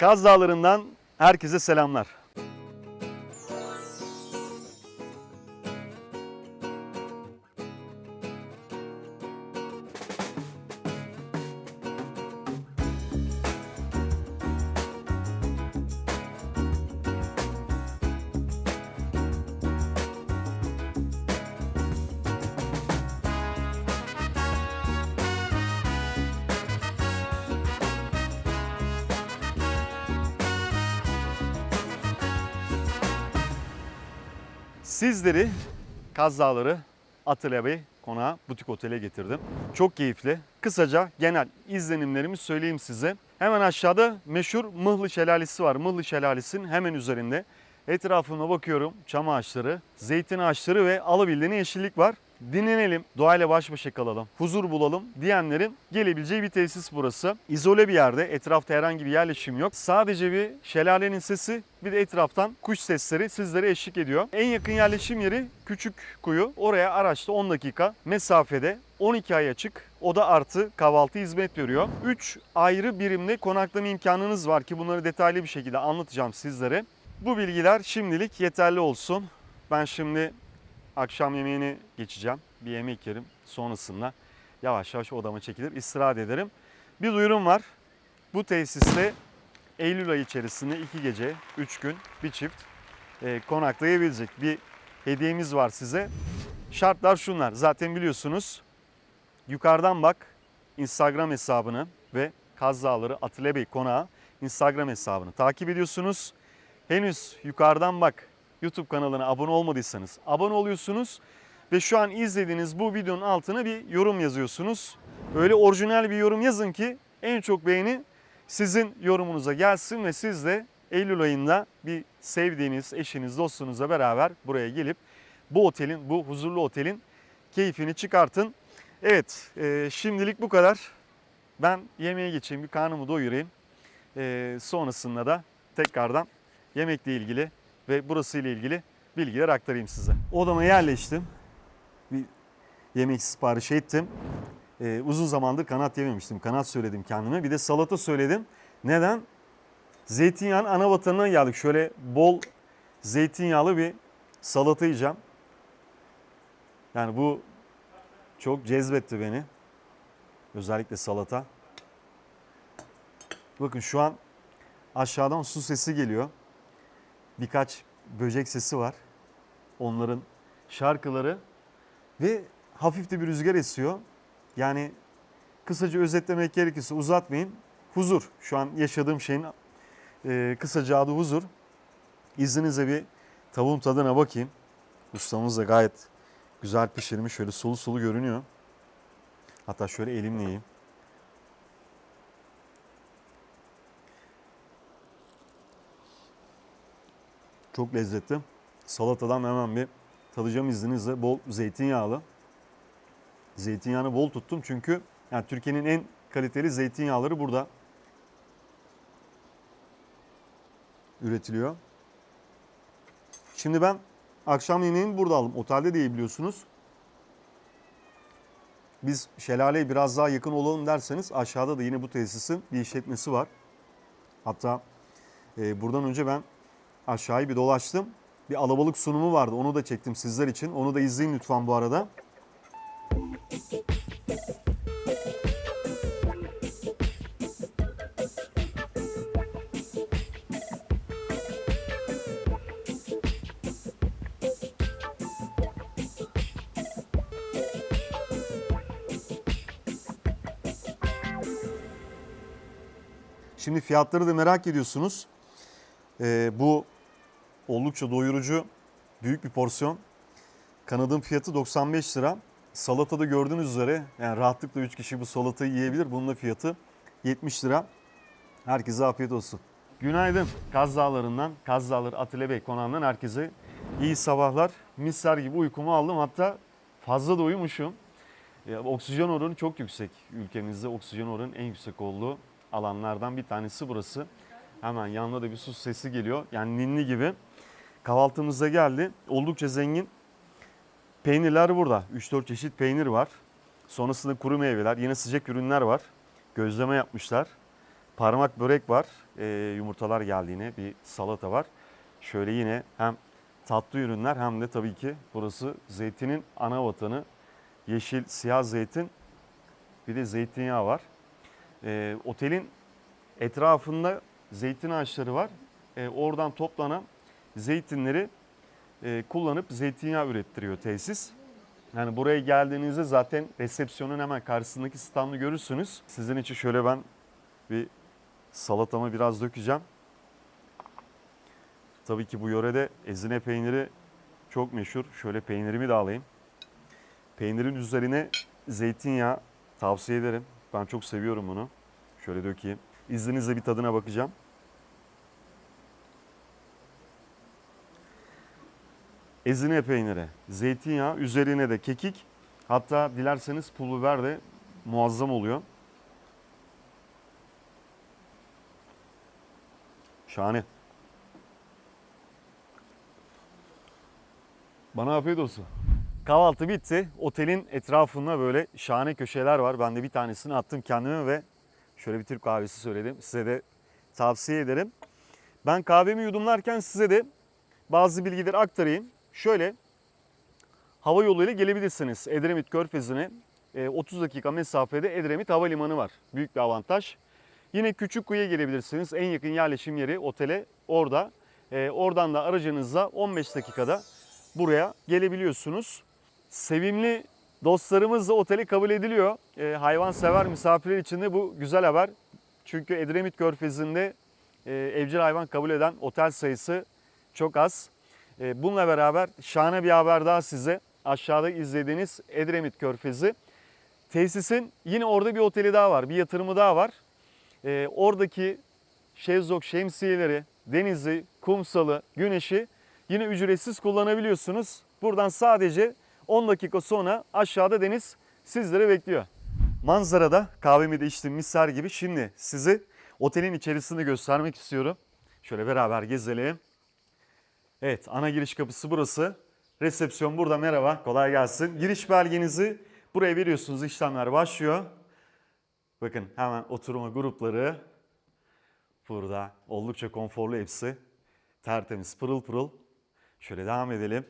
Kaz Dağları'ndan herkese selamlar. Sizleri Kaz Dağları Atilla Bey konağı butik otele getirdim. Çok keyifli. Kısaca genel izlenimlerimi söyleyeyim size. Hemen aşağıda meşhur Mıhlı Şelalesi var. Mıhlı Şelalesi'nin hemen üzerinde. Etrafıma bakıyorum. Çam ağaçları, zeytin ağaçları ve alabildiğine yeşillik var. Dinlenelim, doğayla baş başa kalalım, huzur bulalım diyenlerin gelebileceği bir tesis burası. İzole bir yerde, etrafta herhangi bir yerleşim yok. Sadece bir şelalenin sesi, bir de etraftan kuş sesleri sizlere eşlik ediyor. En yakın yerleşim yeri Küçük Kuyu. Oraya araçta 10 dakika mesafede 12 ay açık. O da artı kahvaltı hizmet veriyor. 3 ayrı birimle konaklama imkanınız var ki bunları detaylı bir şekilde anlatacağım sizlere. Bu bilgiler şimdilik yeterli olsun. Ben şimdi akşam yemeğini geçeceğim. Bir yemek yerim. Sonrasında yavaş yavaş odama çekilir, istirahat ederim. Bir duyurum var. Bu tesiste Eylül ayı içerisinde 2 gece, 3 gün bir çift e, konaklayabilecek bir hediyemiz var size. Şartlar şunlar. Zaten biliyorsunuz. Yukarıdan bak Instagram hesabını ve Kaz Dağları Atilla Bey Konağı Instagram hesabını takip ediyorsunuz. Henüz yukarıdan bak YouTube kanalına abone olmadıysanız abone oluyorsunuz ve şu an izlediğiniz bu videonun altına bir yorum yazıyorsunuz. Öyle orijinal bir yorum yazın ki en çok beğeni sizin yorumunuza gelsin ve siz de Eylül ayında bir sevdiğiniz eşiniz, dostunuzla beraber buraya gelip bu otelin, bu huzurlu otelin keyfini çıkartın. Evet, e, şimdilik bu kadar. Ben yemeğe geçeyim, bir karnımı doyurayım. E, sonrasında da tekrardan yemekle ilgili ve burası ile ilgili bilgiler aktarayım size. Odama yerleştim. Bir yemek sipariş ettim. Ee, uzun zamandır kanat yememiştim. Kanat söyledim kendime. Bir de salata söyledim. Neden? Zeytinyağın ana vatanına geldik. Şöyle bol zeytinyağlı bir salata yiyeceğim. Yani bu çok cezbetti beni. Özellikle salata. Bakın şu an aşağıdan su sesi geliyor. Birkaç böcek sesi var. Onların şarkıları ve hafif de bir rüzgar esiyor. Yani kısaca özetlemek gerekirse uzatmayın. Huzur. Şu an yaşadığım şeyin e, kısaca adı huzur. İzninizle bir tavuğun tadına bakayım. Ustamız da gayet güzel pişirmiş. Şöyle sulu sulu görünüyor. Hatta şöyle elimle yiyeyim. Çok lezzetli. Salatadan hemen bir tadacağım izninizle. Bol zeytinyağlı. Zeytinyağını bol tuttum çünkü yani Türkiye'nin en kaliteli zeytinyağları burada üretiliyor. Şimdi ben akşam yemeğimi burada aldım. Otelde değil biliyorsunuz. Biz şelaleye biraz daha yakın olalım derseniz aşağıda da yine bu tesisin bir işletmesi var. Hatta e, buradan önce ben aşağıyı bir dolaştım. Bir alabalık sunumu vardı. Onu da çektim sizler için. Onu da izleyin lütfen bu arada. Şimdi fiyatları da merak ediyorsunuz. Ee, bu oldukça doyurucu büyük bir porsiyon. Kanadın fiyatı 95 lira. Salatada gördüğünüz üzere yani rahatlıkla 3 kişi bu salatayı yiyebilir. Bunun da fiyatı 70 lira. Herkese afiyet olsun. Günaydın. Kaz Dağları'ndan, Kaz Dağları Atilla Bey konağından herkese iyi sabahlar. Misler gibi uykumu aldım. Hatta fazla da uyumuşum. Ya, oksijen oranı çok yüksek. Ülkemizde oksijen oranının en yüksek olduğu alanlardan bir tanesi burası. Hemen yanında da bir su sesi geliyor. Yani ninni gibi. Kahvaltımız da geldi. Oldukça zengin. Peynirler burada. 3-4 çeşit peynir var. Sonrasında kuru meyveler, yine sıcak ürünler var. Gözleme yapmışlar. parmak börek var. Ee, yumurtalar geldi yine. Bir salata var. Şöyle yine hem tatlı ürünler hem de tabii ki burası zeytinin ana vatanı. Yeşil, siyah zeytin bir de zeytinyağı var. Ee, otelin etrafında zeytin ağaçları var. Ee, oradan toplanan zeytinleri e, kullanıp zeytinyağı ürettiriyor tesis. Yani buraya geldiğinizde zaten resepsiyonun hemen karşısındaki standı görürsünüz. Sizin için şöyle ben bir salatamı biraz dökeceğim. Tabii ki bu yörede ezine peyniri çok meşhur. Şöyle peynirimi de alayım. Peynirin üzerine zeytinyağı tavsiye ederim. Ben çok seviyorum bunu. Şöyle dökeyim. İzninizle bir tadına bakacağım. Ezine peyniri, zeytinyağı, üzerine de kekik. Hatta dilerseniz pul biber de muazzam oluyor. Şahane. Bana afiyet olsun. Kahvaltı bitti. Otelin etrafında böyle şahane köşeler var. Ben de bir tanesini attım kendime ve şöyle bir Türk kahvesi söyledim. Size de tavsiye ederim. Ben kahvemi yudumlarken size de bazı bilgileri aktarayım. Şöyle hava yoluyla gelebilirsiniz Edremit Körfezi'ne. E, 30 dakika mesafede Edremit Havalimanı var. Büyük bir avantaj. Yine Küçükkuyu'ya gelebilirsiniz. En yakın yerleşim yeri otele orada. E, oradan da aracınızla 15 dakikada buraya gelebiliyorsunuz. Sevimli dostlarımız da otele kabul ediliyor. E, hayvan sever misafirler için de bu güzel haber. Çünkü Edremit Körfezi'nde e, evcil hayvan kabul eden otel sayısı çok az. E, bununla beraber şahane bir haber daha size. Aşağıda izlediğiniz Edremit Körfezi. Tesisin yine orada bir oteli daha var, bir yatırımı daha var. E, oradaki şezlong şemsiyeleri, denizi, kumsalı, güneşi yine ücretsiz kullanabiliyorsunuz. Buradan sadece 10 dakika sonra aşağıda deniz sizleri bekliyor. Manzarada kahvemi de içtim misler gibi. Şimdi sizi otelin içerisini göstermek istiyorum. Şöyle beraber gezelim. Evet ana giriş kapısı burası. Resepsiyon burada merhaba kolay gelsin. Giriş belgenizi buraya veriyorsunuz işlemler başlıyor. Bakın hemen oturma grupları burada oldukça konforlu hepsi. Tertemiz pırıl pırıl. Şöyle devam edelim.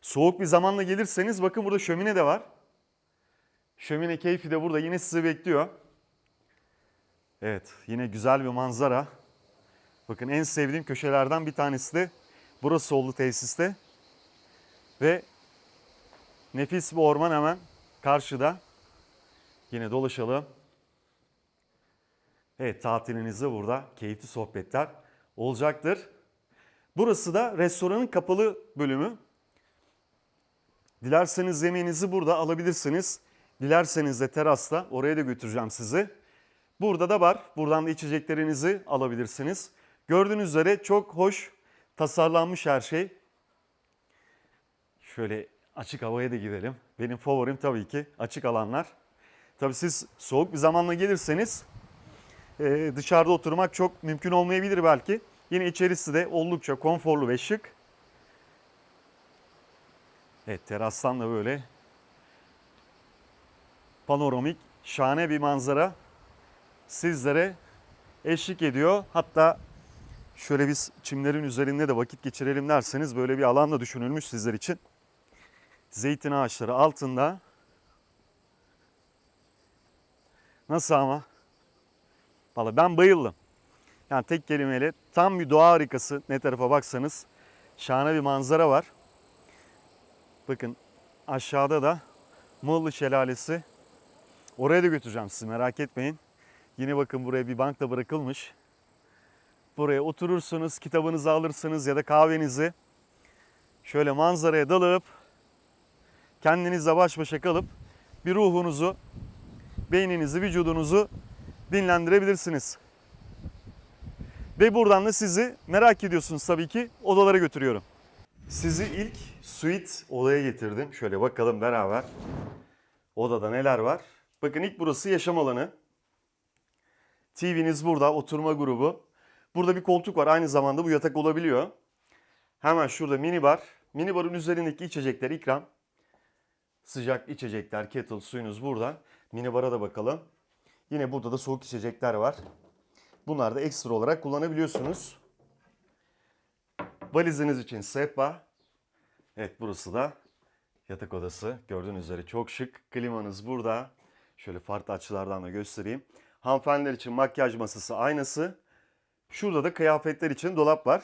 Soğuk bir zamanla gelirseniz bakın burada şömine de var. Şömine keyfi de burada yine sizi bekliyor. Evet yine güzel bir manzara. Bakın en sevdiğim köşelerden bir tanesi de burası oldu tesiste. Ve nefis bir orman hemen karşıda. Yine dolaşalım. Evet tatilinizde burada keyifli sohbetler olacaktır. Burası da restoranın kapalı bölümü. Dilerseniz yemeğinizi burada alabilirsiniz. Dilerseniz de terasta oraya da götüreceğim sizi. Burada da var. Buradan da içeceklerinizi alabilirsiniz. Gördüğünüz üzere çok hoş tasarlanmış her şey. Şöyle açık havaya da gidelim. Benim favorim tabii ki açık alanlar. Tabii siz soğuk bir zamanla gelirseniz e, dışarıda oturmak çok mümkün olmayabilir belki. Yine içerisi de oldukça konforlu ve şık. Evet terastan da böyle panoramik şahane bir manzara sizlere eşlik ediyor. Hatta şöyle biz çimlerin üzerinde de vakit geçirelim derseniz böyle bir alan da düşünülmüş sizler için. Zeytin ağaçları altında. Nasıl ama? Valla ben bayıldım. Yani tek kelimeyle tam bir doğa harikası ne tarafa baksanız şahane bir manzara var. Bakın aşağıda da Mığlı Şelalesi. Oraya da götüreceğim sizi merak etmeyin. Yine bakın buraya bir bank da bırakılmış. Buraya oturursunuz, kitabınızı alırsınız ya da kahvenizi. Şöyle manzaraya dalıp kendinizle baş başa kalıp bir ruhunuzu, beyninizi, vücudunuzu dinlendirebilirsiniz. Ve buradan da sizi merak ediyorsunuz tabii ki odalara götürüyorum. Sizi ilk suite odaya getirdim. Şöyle bakalım beraber. Odada neler var? Bakın ilk burası yaşam alanı. TV'niz burada, oturma grubu. Burada bir koltuk var. Aynı zamanda bu yatak olabiliyor. Hemen şurada mini bar. Mini barın üzerindeki içecekler ikram. Sıcak içecekler, kettle suyunuz burada. Mini bara da bakalım. Yine burada da soğuk içecekler var. Bunlar da ekstra olarak kullanabiliyorsunuz. Valiziniz için sehpa. Evet burası da yatak odası. Gördüğünüz üzere çok şık. Klimanız burada. Şöyle farklı açılardan da göstereyim. Hanımefendiler için makyaj masası, aynası. Şurada da kıyafetler için dolap var.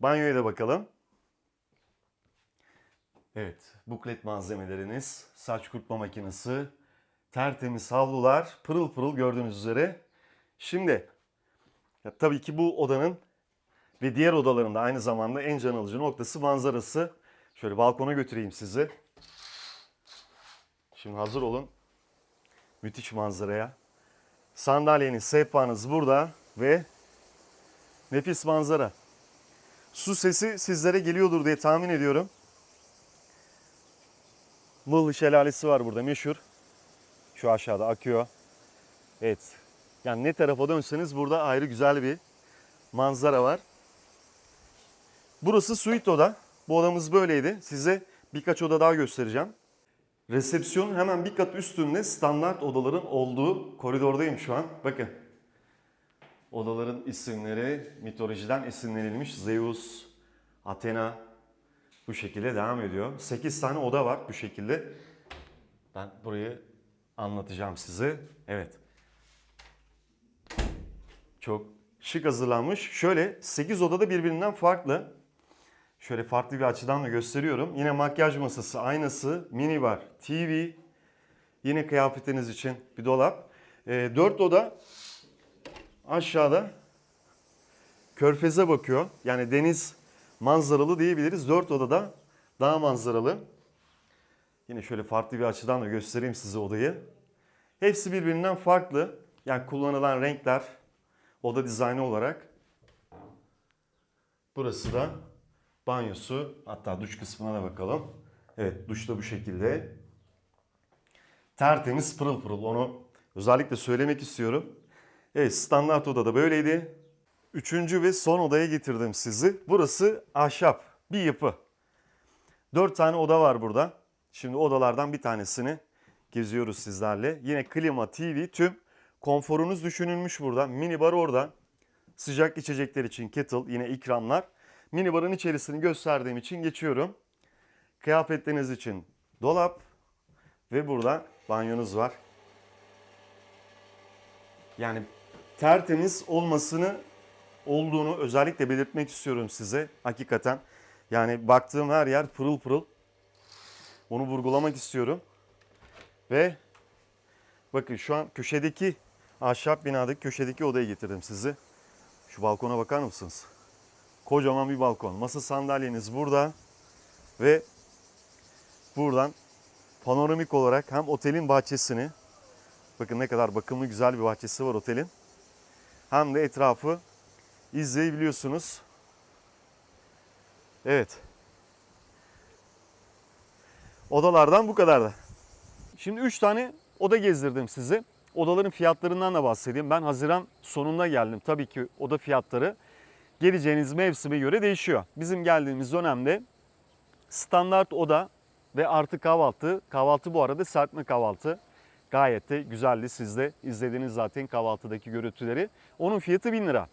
Banyoya da bakalım. Evet, buklet malzemeleriniz, saç kurutma makinesi, tertemiz havlular, pırıl pırıl gördüğünüz üzere. Şimdi ya tabii ki bu odanın ve diğer odalarında aynı zamanda en can alıcı noktası manzarası. Şöyle balkona götüreyim sizi. Şimdi hazır olun. Müthiş manzaraya. Sandalyeniz, sehpanız burada ve nefis manzara. Su sesi sizlere geliyordur diye tahmin ediyorum. Mıllı şelalesi var burada meşhur. Şu aşağıda akıyor. Evet. Yani ne tarafa dönseniz burada ayrı güzel bir manzara var. Burası suite oda. Bu odamız böyleydi. Size birkaç oda daha göstereceğim. Resepsiyon hemen bir kat üstünde standart odaların olduğu koridordayım şu an. Bakın. Odaların isimleri mitolojiden esinlenilmiş. Zeus, Athena bu şekilde devam ediyor. 8 tane oda var bu şekilde. Ben burayı anlatacağım size. Evet. Çok şık hazırlanmış. Şöyle 8 odada birbirinden farklı. Şöyle farklı bir açıdan da gösteriyorum. Yine makyaj masası, aynası, mini bar, TV. Yine kıyafetiniz için bir dolap. 4 oda aşağıda körfeze bakıyor. Yani deniz manzaralı diyebiliriz. 4 odada daha manzaralı. Yine şöyle farklı bir açıdan da göstereyim size odayı. Hepsi birbirinden farklı. Yani kullanılan renkler, oda dizaynı olarak. Burası da banyosu. Hatta duş kısmına da bakalım. Evet duş da bu şekilde. Tertemiz pırıl pırıl onu özellikle söylemek istiyorum. Evet standart odada böyleydi. Üçüncü ve son odaya getirdim sizi. Burası ahşap bir yapı. Dört tane oda var burada. Şimdi odalardan bir tanesini geziyoruz sizlerle. Yine klima, TV, tüm konforunuz düşünülmüş burada. Mini bar orada. Sıcak içecekler için kettle, yine ikramlar. Mini barın içerisini gösterdiğim için geçiyorum. Kıyafetleriniz için dolap ve burada banyonuz var. Yani tertemiz olmasını olduğunu özellikle belirtmek istiyorum size. Hakikaten yani baktığım her yer pırıl pırıl. Onu vurgulamak istiyorum. Ve bakın şu an köşedeki ahşap binadaki köşedeki odaya getirdim sizi. Şu balkona bakar mısınız? Kocaman bir balkon. Masa sandalyeniz burada ve buradan panoramik olarak hem otelin bahçesini bakın ne kadar bakımlı güzel bir bahçesi var otelin. Hem de etrafı izleyebiliyorsunuz. Evet. Odalardan bu kadardı. Şimdi 3 tane oda gezdirdim sizi. Odaların fiyatlarından da bahsedeyim. Ben Haziran sonunda geldim. Tabii ki oda fiyatları geleceğiniz mevsime göre değişiyor. Bizim geldiğimiz dönemde standart oda ve artı kahvaltı. Kahvaltı bu arada serpme kahvaltı. Gayet de güzeldi. Siz de izlediniz zaten kahvaltıdaki görüntüleri. Onun fiyatı 1000 lira.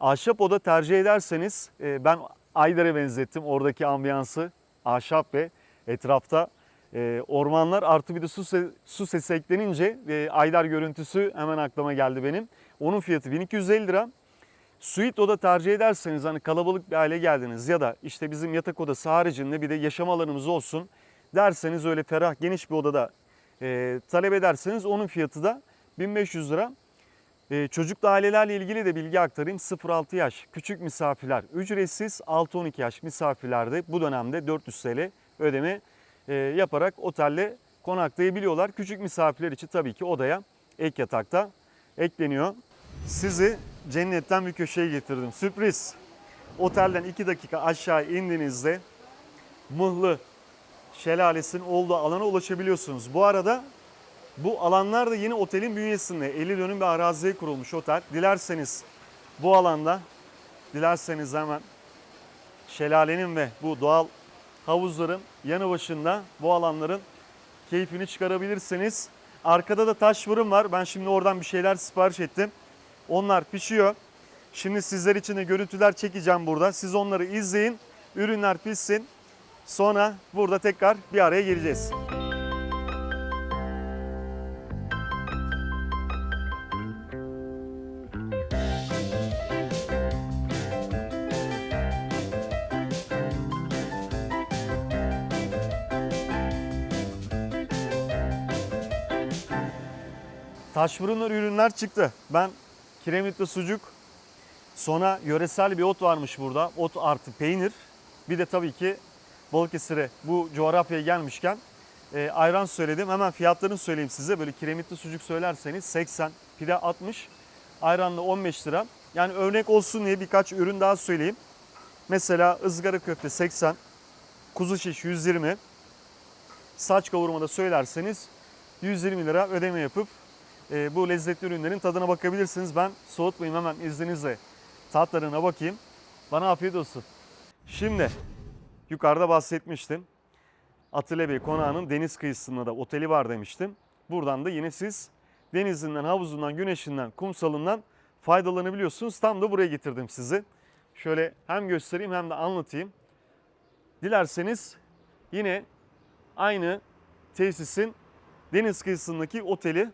Ahşap oda tercih ederseniz e, ben Ayder'e benzettim oradaki ambiyansı. Ahşap ve etrafta e, ormanlar artı bir de su, su sesi eklenince e, Aydar görüntüsü hemen aklıma geldi benim. Onun fiyatı 1250 lira. Suite oda tercih ederseniz hani kalabalık bir aile geldiniz ya da işte bizim yatak odası haricinde bir de yaşam alanımız olsun derseniz öyle ferah geniş bir odada e, talep ederseniz onun fiyatı da 1500 lira. E, çocuklu ailelerle ilgili de bilgi aktarayım. 0-6 yaş küçük misafirler ücretsiz 6-12 yaş misafirlerde bu dönemde 400 TL ödeme e, yaparak otelde konaklayabiliyorlar. Küçük misafirler için tabii ki odaya ek yatakta ekleniyor. Sizi cennetten bir köşeye getirdim. Sürpriz. Otelden 2 dakika aşağı indiğinizde Mıhlı Şelalesi'nin olduğu alana ulaşabiliyorsunuz. Bu arada bu alanlar da yine otelin bünyesinde 50 dönüm bir araziye kurulmuş otel. Dilerseniz bu alanda, dilerseniz hemen şelalenin ve bu doğal havuzların yanı başında bu alanların keyfini çıkarabilirsiniz. Arkada da taş fırın var. Ben şimdi oradan bir şeyler sipariş ettim. Onlar pişiyor. Şimdi sizler için de görüntüler çekeceğim burada. Siz onları izleyin. Ürünler pişsin. Sonra burada tekrar bir araya geleceğiz. Taş fırınlar ürünler çıktı. Ben kiremitli sucuk, sonra yöresel bir ot varmış burada. Ot artı peynir. Bir de tabii ki Balıkesir'e bu coğrafyaya gelmişken e, ayran söyledim. Hemen fiyatlarını söyleyeyim size. Böyle kiremitli sucuk söylerseniz 80, pide 60, ayranla 15 lira. Yani örnek olsun diye birkaç ürün daha söyleyeyim. Mesela ızgara köfte 80, kuzu şiş 120, saç kavurmada söylerseniz 120 lira ödeme yapıp e, bu lezzetli ürünlerin tadına bakabilirsiniz. Ben soğutmayayım hemen izninizle tatlarına bakayım. Bana afiyet olsun. Şimdi yukarıda bahsetmiştim. Atilla Bey konağının deniz kıyısında da oteli var demiştim. Buradan da yine siz denizinden, havuzundan, güneşinden, kumsalından faydalanabiliyorsunuz. Tam da buraya getirdim sizi. Şöyle hem göstereyim hem de anlatayım. Dilerseniz yine aynı tesisin deniz kıyısındaki oteli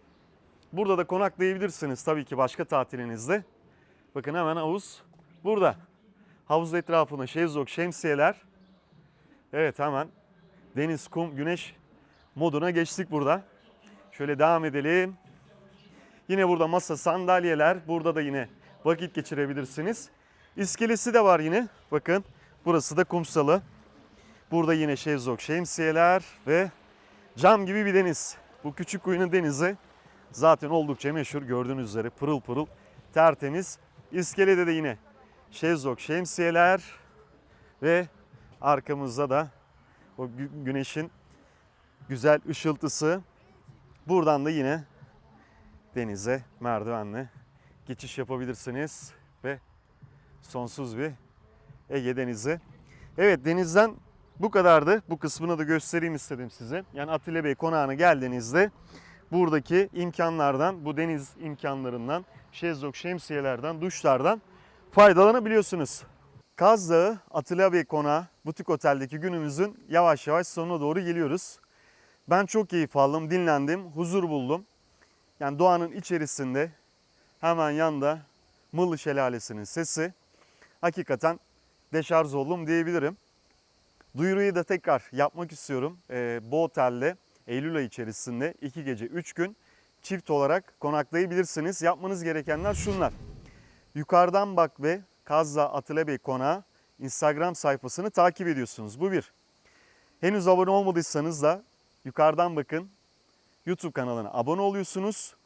Burada da konaklayabilirsiniz tabii ki başka tatilinizde. Bakın hemen havuz burada. Havuz etrafında şezlong, şemsiyeler. Evet hemen deniz, kum, güneş moduna geçtik burada. Şöyle devam edelim. Yine burada masa, sandalyeler. Burada da yine vakit geçirebilirsiniz. İskelesi de var yine. Bakın burası da kumsalı. Burada yine şezlong, şemsiyeler ve cam gibi bir deniz. Bu küçük kuyunun denizi zaten oldukça meşhur gördüğünüz üzere pırıl pırıl tertemiz. İskelede de yine şezlong, şemsiyeler ve arkamızda da o gü- güneşin güzel ışıltısı. Buradan da yine denize merdivenle geçiş yapabilirsiniz ve sonsuz bir Ege Denizi. Evet denizden bu kadardı. Bu kısmını da göstereyim istedim size. Yani Atilla Bey konağına geldiğinizde buradaki imkanlardan, bu deniz imkanlarından, şezlong, şemsiyelerden, duşlardan faydalanabiliyorsunuz. Kaz Dağı Atilla Bey Konağı Butik Otel'deki günümüzün yavaş yavaş sonuna doğru geliyoruz. Ben çok keyif aldım, dinlendim, huzur buldum. Yani doğanın içerisinde hemen yanda Mıllı Şelalesi'nin sesi hakikaten deşarj oldum diyebilirim. Duyuruyu da tekrar yapmak istiyorum. Ee, bu otelde Eylül ayı içerisinde 2 gece 3 gün çift olarak konaklayabilirsiniz. Yapmanız gerekenler şunlar. Yukarıdan bak ve Kazza Atilla Bey Konağı Instagram sayfasını takip ediyorsunuz. Bu bir. Henüz abone olmadıysanız da yukarıdan bakın YouTube kanalına abone oluyorsunuz.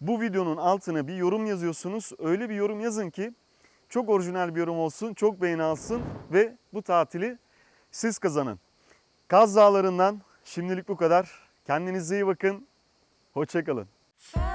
Bu videonun altına bir yorum yazıyorsunuz. Öyle bir yorum yazın ki çok orijinal bir yorum olsun, çok beğeni alsın ve bu tatili siz kazanın. Kaz Dağları'ndan şimdilik bu kadar. Kendinize iyi bakın. Hoşçakalın. Felt